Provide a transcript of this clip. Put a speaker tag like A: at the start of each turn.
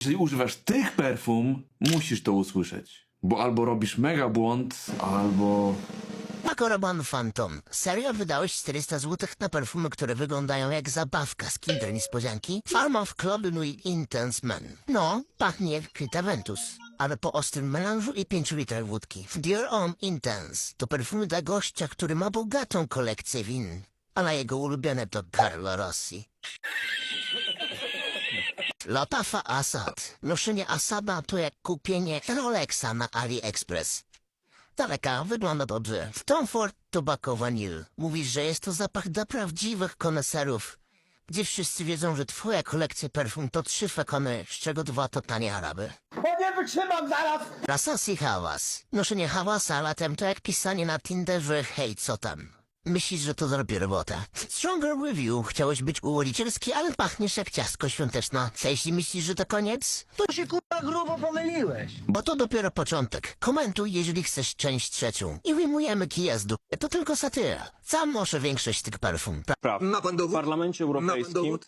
A: Jeżeli używasz tych perfum, musisz to usłyszeć. Bo albo robisz mega błąd, albo...
B: Paco Rabanne Phantom. Serio wydałeś 400 zł na perfumy, które wyglądają jak zabawka z Kinder Niespodzianki? Farm of Claude Nuit Intense Man. No, pachnie jak Kryta Ventus. Ale po ostrym melanżu i 5 litrach wódki. Dear Homme Intense to perfumy dla gościa, który ma bogatą kolekcję win. A na jego ulubione to Carlo Rossi. Latafa Assad. Noszenie Asada to jak kupienie Rolexa na AliExpress. Daleka, wygląda dobrze. Tom Ford Tobacco Vanille. Mówisz, że jest to zapach dla prawdziwych koneserów. Gdzie wszyscy wiedzą, że twoja kolekcja perfum to trzy fekony, z czego dwa to tanie Araby.
C: Bo nie wytrzymam zaraz!
B: Rasas i hałas. Noszenie hałasa latem to jak pisanie na Tinderze hej co tam. Myślisz, że to zrobi robota. Stronger Review. Chciałeś być uwodzicielski, ale pachniesz jak ciastko świąteczne. A jeśli myślisz, że to koniec?
C: To się kurwa grubo pomyliłeś.
B: Bo to dopiero początek. Komentuj, jeżeli chcesz część trzecią. I wyjmujemy kija z dupy. To tylko satyra. Sam noszę większość tych perfum.
D: praw
E: Ma pan
D: w
E: dowód?
D: Parlamencie
E: Ma pan
D: Europejskim
E: dowód?